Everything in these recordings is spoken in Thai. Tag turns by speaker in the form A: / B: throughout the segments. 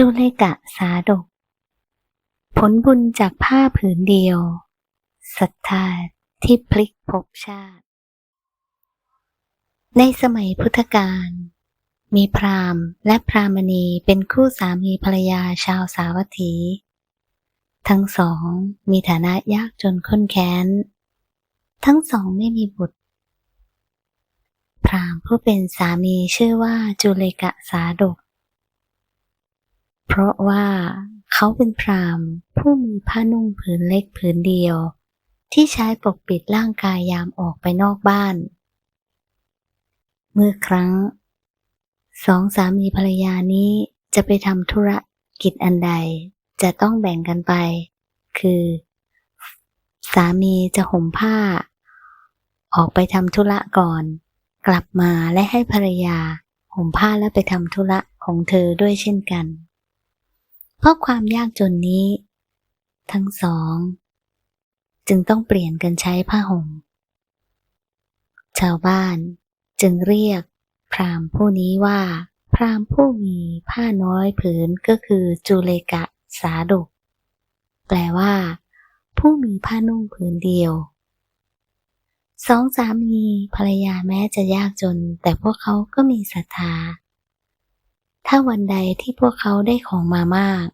A: จุเลกะสาดก ผลบุญจากผ้าผืนเดียวศรัทธาที่พลิกภพชาติ ในสมัยพุทธกาลมีพราหมณ์และพรามณีเป็นคู่สามีภรรยาชาวสาวัตถี ทั้งสองมีฐานะยากจนข้นแค้น ทั้งสองไม่มีบุตร พราหมณ์ผู้เป็นสามีชื่อว่าจุเลกะสาดก เพราะว่าเขาเป็นพราหมณ์ผู้มีผ้านุ่งผืนเล็กผืนเดียว ที่ใช้ปกปิดร่างกายยามออกไปนอกบ้าน เมื่อครั้ง สองสามีภรรยานี้จะไปทำธุรกิจอันใดจะต้องแบ่งกันไป คือ สามีจะห่มผ้า ออกไปทำธุระก่อน กลับมาและให้ภรรยาห่มผ้าแล้วไปทำธุระของเธอด้วยเช่นกัน เพราะความยากจนนี้ ทั้งสอง จึงต้องเปลี่ยนกันใช้ผ้าห่ม ชาวบ้านจึงเรียกพราหมณ์ผู้นี้ว่า พราหมณ์ผู้มีผ้าน้อยผืนก็คือจุเลกะสาดุก แปลว่า ผู้มีผ้านุ่งผืนเดียวสองสามีภรรยาแม้จะยากจน แต่พวกเขาก็มีศรัทธา ถ้าวันใดที่พวกเขาได้ของมามาก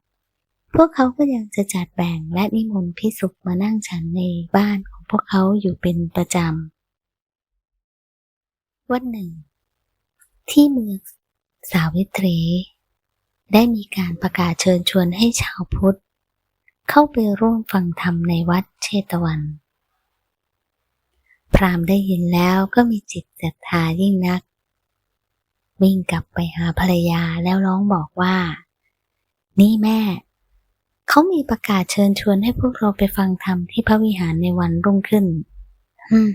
A: พวกเขาก็ยังจะจัดแบ่งและนิมนต์พิสุกมานั่งฉันในบ้านของพวกเขาอยู่เป็นประจำ วันหนึ่ง ที่เมืองสาวิตรี ได้มีการประกาศเชิญชวนให้ชาวพุทธ เข้าไปร่วมฟังธรรมในวัดเชตวัน พรามได้ยินแล้วก็มีจิตศรัทธายิ่งนัก วิ่งกลับไปหาภรรยาแล้วร้องบอกว่า นี่แม่ เขามีประกาศเชิญชวนให้พวกเราไปฟังธรรมที่พระวิหารในวันรุ่งขึ้นฮึม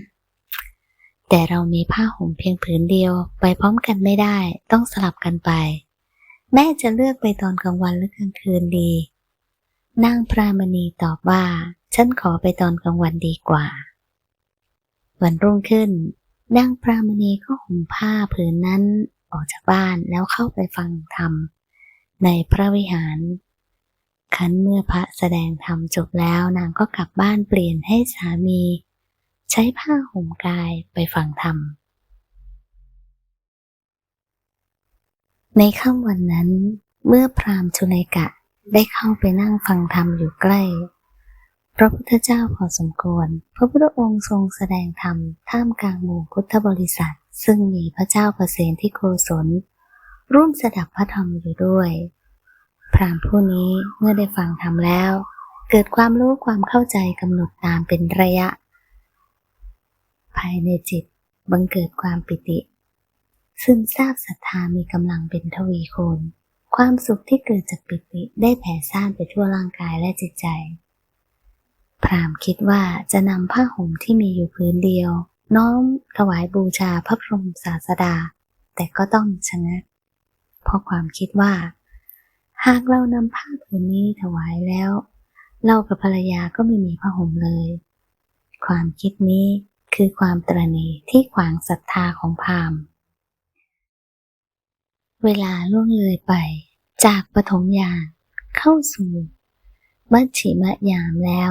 A: แต่เรามีผ้าห่มเพียงผืนเดียวไปพร้อมกันไม่ได้ ต้องสลับกันไป แม่จะเลือกไปตอนกลางวันหรือกลางคืนดี นางพรามณีตอบว่า ฉันขอไปตอนกลางวันดีกว่า วันรุ่งขึ้น นางพรามณีก็ห่มผ้าผืนนั้นออกจากบ้านแล้วเข้าไปฟังธรรมในพระวิหาร คันเมื่อพระแสดงธรรมจบแล้วนางก็กลับบ้านเปลี่ยนให้สามี ใช้ผ้าห่มกายไปฟังธรรม ในค่ำวันนั้น เมื่อพราหมณ์ชุเลกะได้เข้าไปนั่งฟังธรรมอยู่ใกล้ พระพุทธเจ้าพอสมควร พระพุทธองค์ทรงแสดงธรรมท่ามกลางหมู่พุทธบริษัท ซึ่งมีพระเจ้าประเสนที่โกศลร่วมสดับพระธรรมอยู่ด้วย พรามผู้นี้เมื่อได้ฟังธรรมแล้ว เกิดความรู้ความเข้าใจกำหนดตามเป็นระยะ ภายในจิตบังเกิดความปิติ ซึมซาบศรัทธามีกำลังเป็นทวีคูณความสุขที่เกิดจากปิติได้แผ่ซ่านไปทั่วร่างกายและจิตใจ พรามคิดว่าจะนำผ้าห่มที่มีอยู่พื้นเดียว น้อมถวายบูชาพระพรหมศาสดา แต่ก็ต้องชะงักเพราะความคิดว่า หากเรานำผ้าผืนนี้ถวายแล้ว เรากับภรรยาก็ไม่มีผ้าห่มเลย ความคิดนี้คือความตรณีที่ขวางศรัทธาของพราหมณ์เวลาล่วงเลยไปจากปฐมยามเข้าสู่มัชชิมยามแล้ว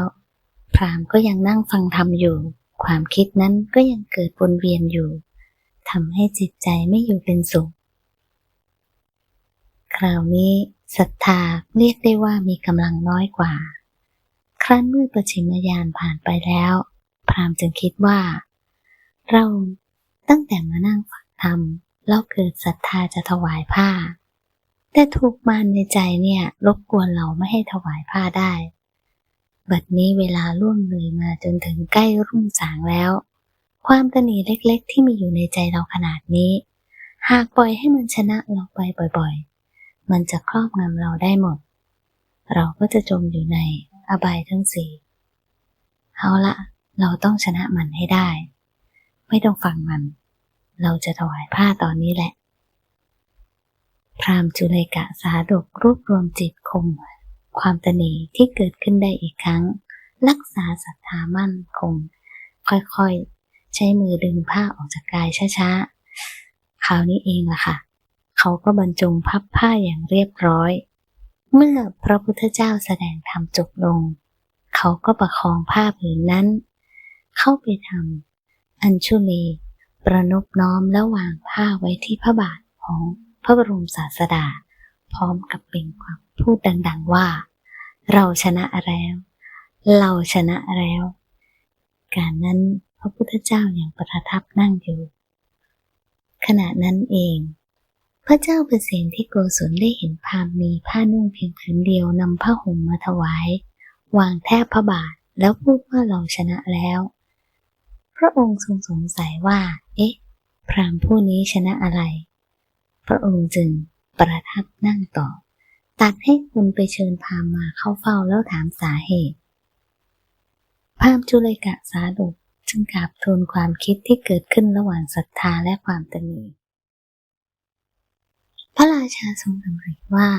A: พราหมณ์ก็ยังนั่งฟังธรรมอยู่ ความคิดนั้นก็ยังเกิดวนเวียนอยู่ทำให้จิตใจไม่อยู่เป็นสุข คราวนี้ ศรัทธาเรียกได้ว่ามีกำลังน้อยกว่า ครั้นเมื่อประชิมยานผ่านไปแล้ว พราหมณ์จึงคิดว่า เราตั้งแต่มานั่งฟังธรรมเราเกิดศรัทธาจะถวายผ้า แต่ถูกมารในใจเนี่ยรบกวนเราไม่ให้ถวายผ้าได้ บัดนี้เวลาล่วงเลยมาจนถึงใกล้รุ่งสางแล้ว ความตนีเล็กๆ ที่มีอยู่ในใจเราขนาดนี้ หากปล่อยให้มันชนะเราไปบ่อยๆ มันจะครอบงำเราได้หมด เราก็จะจมอยู่ในอบายทั้งสี่เอาละ เราต้องชนะมันให้ได้ ไม่ต้องฟังมัน เราจะถวายผ้าตอนนี้แหละ พรามจุเลกะสาดกรวบรวมจิตคงความตนีที่เกิดขึ้นได้อีกครั้ง รักษาศรัทธามั่นคง ค่อยๆ ใช้มือดึงผ้าออกจากกายช้าๆ คราวนี้เองล่ะค่ะ เขาก็บรรจงพับผ้าอย่างเรียบร้อย เมื่อพระพุทธเจ้าแสดงธรรมจบลง เขาก็ประคองผ้าผืนนั้น เข้าไปทำอัญชุลีประนบน้อมแล้ววางผ้าไว้ที่พระบาทของพระบรมศาสดา พร้อมกับเป็นความพูดดัง ๆว่า เราชนะแล้ว เราชนะแล้ว การนั้นพระพุทธเจ้ายัางประทับนั่งอยู่ ขณะนั้นเอง พระเจ้าเปรตที่โกศลได้เห็นพราหมณ์มีผ้านุ่งเพียงผืนเดียวนำผ้าห่มมาถวาย วางแทบพระบาทแล้วพูดว่าเราชนะแล้ว พระองค์ทรงสงสัยว่า เอ๊ะ พราหมผู้นี้ชนะอะไร พระองค์จึงประทับนั่งต่อ ตัดให้คุณไปเชิญพราหมมาเข้าเฝ้าแล้วถามสาเหตุพราหมจุเลกะสาดกจึงกราบทูลความคิดที่เกิดขึ้นระหว่างศรัทธาและความตนี ระราชาทรงดำริว่า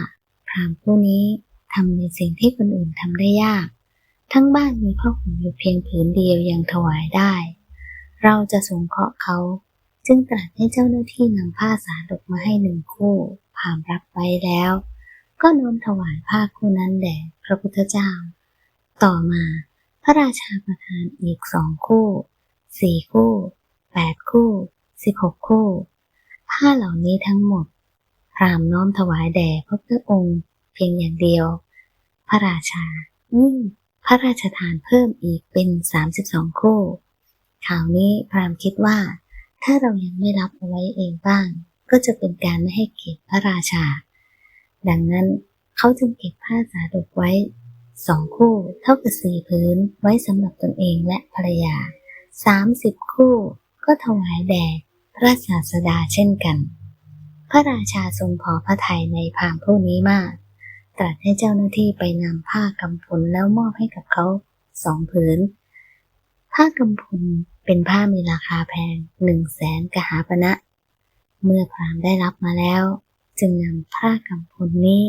A: พรามผู้นี้ทำในสิ่งที่คนอื่นทำได้ยาก ทั้งบ้านมีผ้าห่มอยู่เพียงผืนเดียวยังถวายได้ เราจะสงเคราะห์เขา จึงตรัสให้เจ้าหน้าที่นำผ้าสาดกมาให้หนึ่งคู่พรามรับไว้แล้ว ก็น้อมถวายผ้าคู่นั้นแด่พระพุทธเจ้า ต่อมา พระราชาประทานอีกสองคู่สี่คู่แปดคู่สิบหกคู่ ผ้าเหล่านี้ทั้งหมด รามน้อมถวายแด่พระพุทธองค์ เพียงอย่างเดียว พระราชายิ่งพระราชทานเพิ่มอีกเป็นสามสิบสองคู่ ข่าวนี้พรามคิดว่า ถ้าเรายังไม่รับเอาไว้เองบ้าง ก็จะเป็นการไม่ให้เกียรติพระราชา ดังนั้นเขาจึงเก็บผ้าสาดกไว้สองคู่เท่ากับสี่พื้นไว้สำหรับตนเองและภรรยาสามสิบคู่ก็ถวายแด่พระศาสดาเช่นกัน พระราชาทรงพอพระทัยในพามผู้นี้มาก ตรัสให้เจ้าหน้าที่ไปนำผ้ากำพลแล้วมอบให้กับเขาสองผืน ผ้ากำพลเป็นผ้ามีราคาแพงหนึ่งแสนกหาปณะ เมื่อพรามได้รับมาแล้ว จึงนำผ้ากำพลนี้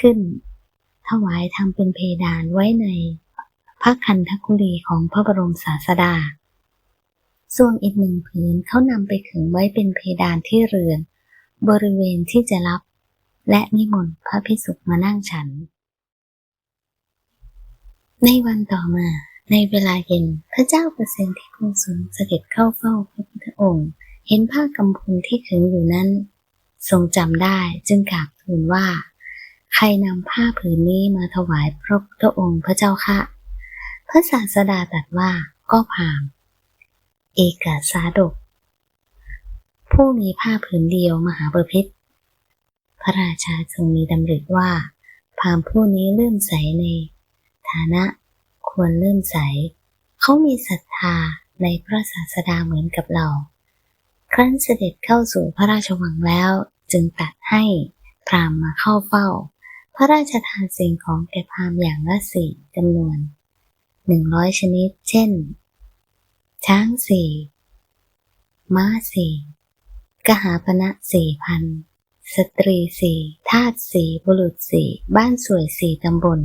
A: ขึ้น ถวายทำเป็นเพดานไว้ในพระคันธกุลีของพระบรมศาสดา ส่วนอีกหนึ่งผืนเขานำไปขึงไว้เป็นเพดานที่เรือน บริเวณที่จะรับ และนิมนต์พระพิสุมานั่งฉัน ในวันต่อมาในเวลาเย็นพระเจ้าเปรตที่กรุงสุนเสด็จเข้าเฝ้าพระพุทธองค์ เห็นผ้ากำพุนที่ขึงอยู่นั้น ทรงจำได้จึงกราบทูลว่า ใครนำผ้าผืนนี้มาถวายพระพุทธองค์พระเจ้าค่ะ พระศาสดาตรัสว่าก็พามเอกาสาดก ผู้มีผ้าผืนเดียวมหาบพิษพระราชาทรงมีดำริว่าพามผู้นี้เลื่อมใสใน ฐานะควรเลื่อมใส เขามีศรัทธาในพระศาสดาเหมือนกับเรา ครั้นเสด็จเข้าสู่พระราชวังแล้วจึงตัดให้พรามมาเข้าเฝ้า พระราชทานสิ่งของแก่พรามอย่างละสี่จำนวนหนึ่งร้อยชนิด เช่น ช้างสี่ม้าสี่ กหาพณะสี่พัน สตรีสี่ทาสสี่บุรุษสี่บ้านสวยสี่ตำบล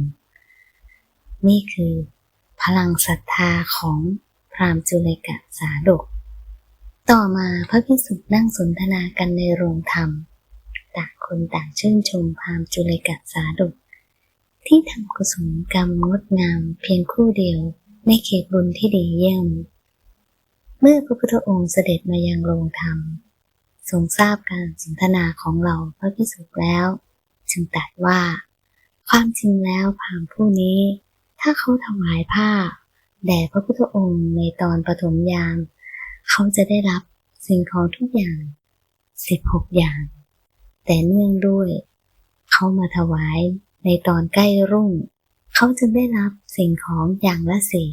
A: นี่คือ พลังศรัทธาของพรามจุเลกะสาดก ต่อมาพระพิสุนั่งสนทนากันในโรงธรรม ต่างคนต่างชื่นชมพรามจุลกะสาดุที่ทำกุศลกรรมงดงามเพียงคู่เดียวในเขตบุญที่ดีเยี่ยม เมื่อพระพุทธองค์เสด็จมายังโรงธรรม ทรงทราบการสนทนาของเราพระพิสุแล้ว จึงตรัสว่า ความจริงแล้วพามผู้นี้ ถ้าเขาถวายผ้าแด่พระพุทธองค์ในตอนปฐมยาม เขาจะได้รับสิ่งของทุกอย่างสิบหกอย่าง แต่เนื่องด้วย เขามาถวายในตอนใกล้รุ่ง เขาจึงได้รับสิ่งของอย่างละสี่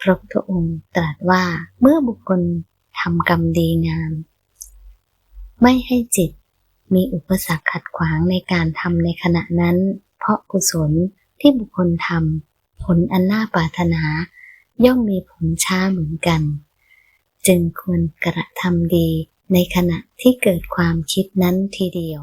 A: พระพุทธองค์ตรัสว่าเมื่อบุคคลทำกรรมดีงาม ไม่ให้จิต มีอุปสรรคขัดขวางในการทำในขณะนั้น เพราะกุศลที่บุคคลทำผลอันน่าปรารถนา ย่อมมีผลช้าเหมือนกัน จึงควรกระทำดีในขณะที่เกิดความคิดนั้นทีเดียว